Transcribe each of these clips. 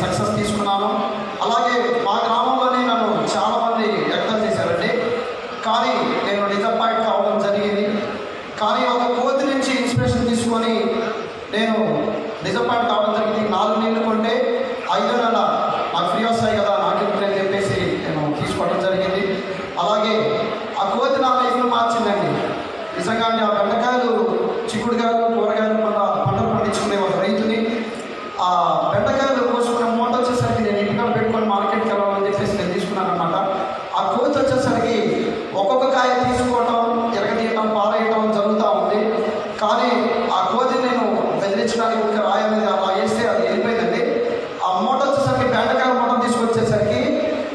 Success తీసుకున్నాను. అలాగే మా గ్రామంలోనే నన్ను చాలామంది వ్యక్తం చేశారండి. కానీ నేను డిసప్పాయింట్ కావడం జరిగింది. కానీ ఒక కోతి నుంచి ఇన్స్పిరేషన్ తీసుకొని నేను డిసప్పాయింట్ కావడం జరిగింది. నాలుగు నీళ్ళు కొంటే ఐదో నెల నాకు ఫ్రీ వస్తాయి కదా నాకు అని చెప్పేసి నేను తీసుకోవడం జరిగింది. అలాగే ఆ కోతి నా లైఫ్ను మార్చిందండి. నిజంగా ఆ బెండకాయలు చిక్కుడుకాయలు కూరగాయలు మన పంటలు పండించుకునే ఒక రైతుని ఆ బెండకాయలు కోసుకునే మూట వచ్చేసరికి నేను ఇంటికాడ పెట్టుకొని మార్కెట్కి వెళ్ళాలని చెప్పేసి నేను తీసుకున్నాను అనమాట ఆ కోతి వచ్చేసరికి ఒక్కొక్క కాయ తీసుకోవటం ఎరగదీయటం పారేయటం జరుగుతూ ఉంది కానీ ఆ కోతి నేను బెదిరించడానికి ఒక రాయి అనేది అలా వేస్తే అది వెళ్ళిపోయిందండి ఆ మూట వచ్చేసరికి బెండకాయ మూట తీసుకొచ్చేసరికి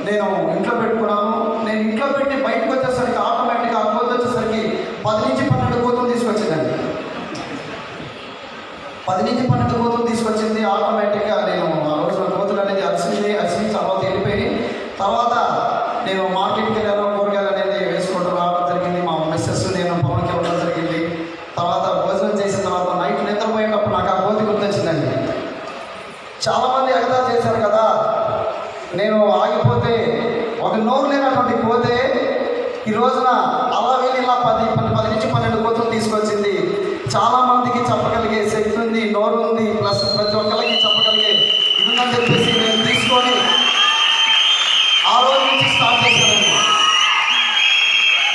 నేను ఇంట్లో పెట్టుకున్నాను నేను ఇంట్లో పెట్టి బయటకు వచ్చేసరికి ఆటోమేటిక్గా ఆ కోతి వచ్చేసరికి పది నుంచి పన్నెండు కోతులు తీసుకొచ్చిందండి పది నుంచి కోతులు తీసుకొచ్చింది. ఆటోమేటిక్గా నేను ఆ రోజు కోతులు అనేది అరిసింది అరిసింది తర్వాత వెళ్ళిపోయి తర్వాత నేను మార్కెట్కి వెళ్ళాను కూరగాయలు అనేది వేసుకోవడం రావడం జరిగింది. మా మిస్సెస్ నేను పవన్కి వెళ్ళడం జరిగింది. తర్వాత భోజనం చేసిన తర్వాత నైట్ నిద్రపోయేటప్పుడు నాకు ఆ కోతి గుర్తొచ్చిందండి. చాలామంది ఎగదా చేశారు కదా. నేను ఆగిపోతే ఒక నోరు లేనటువంటి పోతే ఈ రోజున అలా వెళ్ళి ఇలా పది పది పది నుంచి పన్నెండు కోతులు తీసుకొచ్చింది చాలా మందికి చెప్పగలిగే శక్తి ఉంది నోరు ఉంది ప్లస్ ప్రతి ఒక్కరికి చెప్పగలిగే ఇది ఉందని చెప్పేసి నేను తీసుకొని ఆ రోజు నుంచి స్టార్ట్ చేశానండి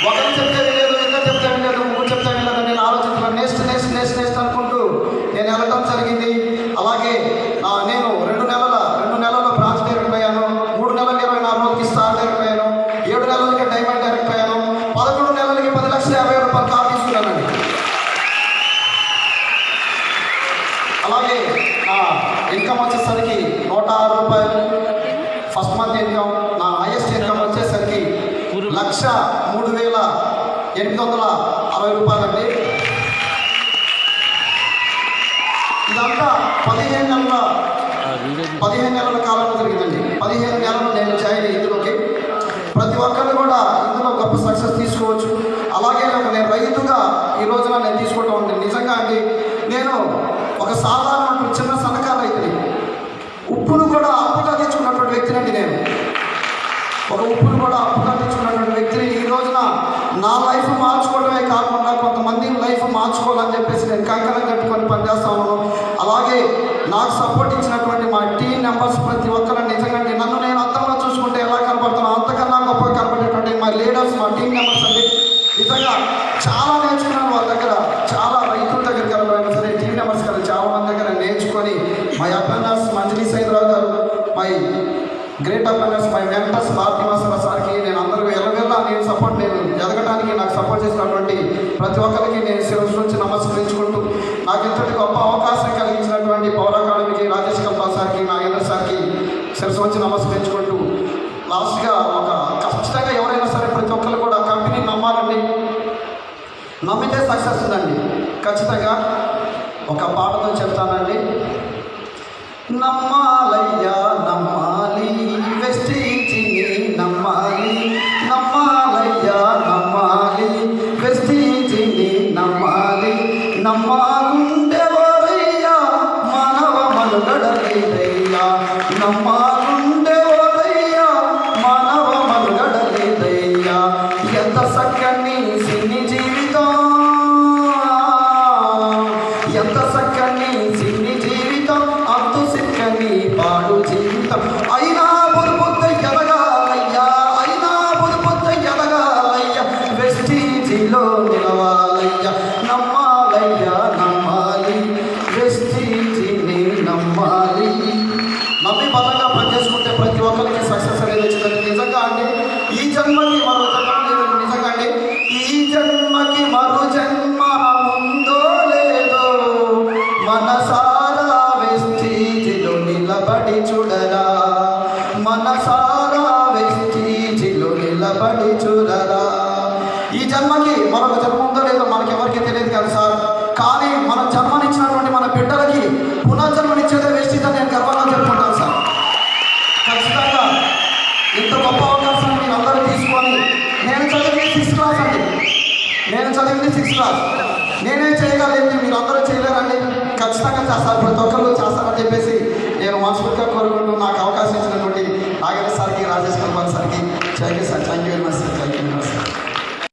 ఒకరు చెప్తే లేదు ఇద్దరు చెప్తా లేదు ముగ్గురు చెప్తా లేదు నేను ఆలోచించాను. నెక్స్ట్ నెక్స్ట్ నెక్స్ట్ నెక్స్ట్ అనుకుంటూ నేను వెళ్ళడం జరిగింది. అలాగే నేను రెండు నెలల రెండు నెలల బ్రాంచ్ డైరెక్ట్ మూడు నెలలకి ఇరవై నాలుగు రోజులకి స్టార్ డైరెక్ట్ ఏడు నెలలకి డైమండ్ డైరెక్ట్ అయ్యాను పదకొండు నెలలకి పది లక్షల యాభై రూపాయలు కార్ తీసుకున్నానండి. అలాగే నా ఇన్కమ్ వచ్చేసరికి నూట ఆరు రూపాయలు. ఫస్ట్ మంత్ ఇన్కమ్ నా హైయెస్ట్ ఇన్కమ్ వచ్చేసరికి లక్ష మూడు వేల ఎనిమిది వందల అరవై రూపాయలండి. ఇదంతా పదిహేను నెలల పదిహేను నెలల కాలంలో జరిగిందండి. పదిహేను నెలలు నేను జాయిన్ ఇందులోకి. ప్రతి ఒక్కరు కూడా ఇందులో గొప్ప సక్సెస్ తీసుకోవచ్చు. అలాగే నాకు నేను రైతుగా ఈ రోజున నేను తీసుకోవటం ఉంది నిజంగా అండి నేను ఒక సాధారణ చిన్న సన్నకారు రైతుని. ఉప్పును కూడా అప్పుగా ఒక ఉప్పును కూడా అప్పుగా తెచ్చుకున్నటువంటి వ్యక్తిని ఈ రోజున నా లైఫ్ మార్చుకోవడమే కాకుండా కొంతమంది లైఫ్ మార్చుకోవాలని చెప్పేసి నేను కంకణం కట్టుకొని పనిచేస్తా ఉన్నాను. అలాగే నాకు సపోర్ట్ ఇచ్చినటువంటి మా టీం మెంబర్స్ ప్రతి ఒక్కరు నిజంగా నన్ను నేను అంతగా చూసుకుంటే ఎలా కనపడుతున్నాను అంతకన్నా గొప్పగా కనపడేటువంటి మా లీడర్స్ మా టీం మెంబర్స్ అండి. నిజంగా చాలా నేర్చుకున్నాను వాళ్ళ దగ్గర. చాలా రైతుల దగ్గరికి వెళ్ళిపోయినా సరే టీం మెంబర్స్ గారు చాలా మంది దగ్గర నేర్చుకొని మా అబ్బాస్ మంజలీ సైదరావు గారు my great Abbas my mentors Bharati master సార్కి నేను అందరూ ఎల్లవెల్ల నేను సపోర్ట్ నేను ఎదగడానికి నాకు సపోర్ట్ చేసినటువంటి ప్రతి ఒక్కరికి నేను శిరస్సు నుంచి నమస్కరించుకుంటూ నాకు ఇంతటి గొప్ప అవకాశం కలిగించినటువంటి పౌర అకాడమీకి రాజేష్ కల్పా సార్కి నాగేంద్ర సార్కి శిరస్సు నుంచి నమస్కరించుకుంటూ లాస్ట్గా ఒక ఖచ్చితంగా ఎవరైనా సరే ప్రతి ఒక్కరు కూడా కంపెనీ నమ్మాలండి. నమ్మితే సక్సెస్ ఉందండి. ఖచ్చితంగా ఒక పాటతో చెప్తానండి. నమ్మాలయ్యా నమ్మాగుండెవరయ్యా మానవ మనుగడలేదయ్యా నమ్మాగుండెవరయ్యా మానవ మనుగడలేదయ్యా ఎంత చక్కని సిన్ని జీవితం? ఎంత చక్కని సిన్ని జీవితం? అంతు సిక్కని పాడు జీవితం. జన్మకి మరో జన్మ లేదు ఈ జన్మకి మరో జన్మ ఉందో లేదో మనసారా వెస్టీజిలో నిలబడి చూడరా. మనసారా వెస్టీజిలో నిలబడి చూడరా. ఈ జన్మకి మరొక జన్మ ఉందో లేదో మనకి ఎవరికి తెలియదు కదా సార్. కానీ మన జన్మనిచ్చినటువంటి మన బిడ్డలకి పునర్జన్మనిచ్చేదే వెస్టీజ్ అని నేను గర్వంగా చెప్పుకుంటాను సార్. ఖచ్చితంగా ఇంత గొప్ప అవకాశం నేను చదివింది సిక్స్త్ క్లాస్ అండి. నేను చదివింది సిక్స్త్ క్లాస్ నేనే చేయగలిగింది మీరు అందరూ చేయలేరండి. ఖచ్చితంగా చేస్తారు. ప్రతి ఒక్కరు చేస్తారని చెప్పేసి నేను మనస్ఫూర్తిగా కోరుకుంటూ నాకు అవకాశం ఇచ్చినటువంటి నాగేంద్ర సార్కి రాజేష్ కుమార్ సార్కి. Thank you sir. Thank you very much sir. Thank you very much sir.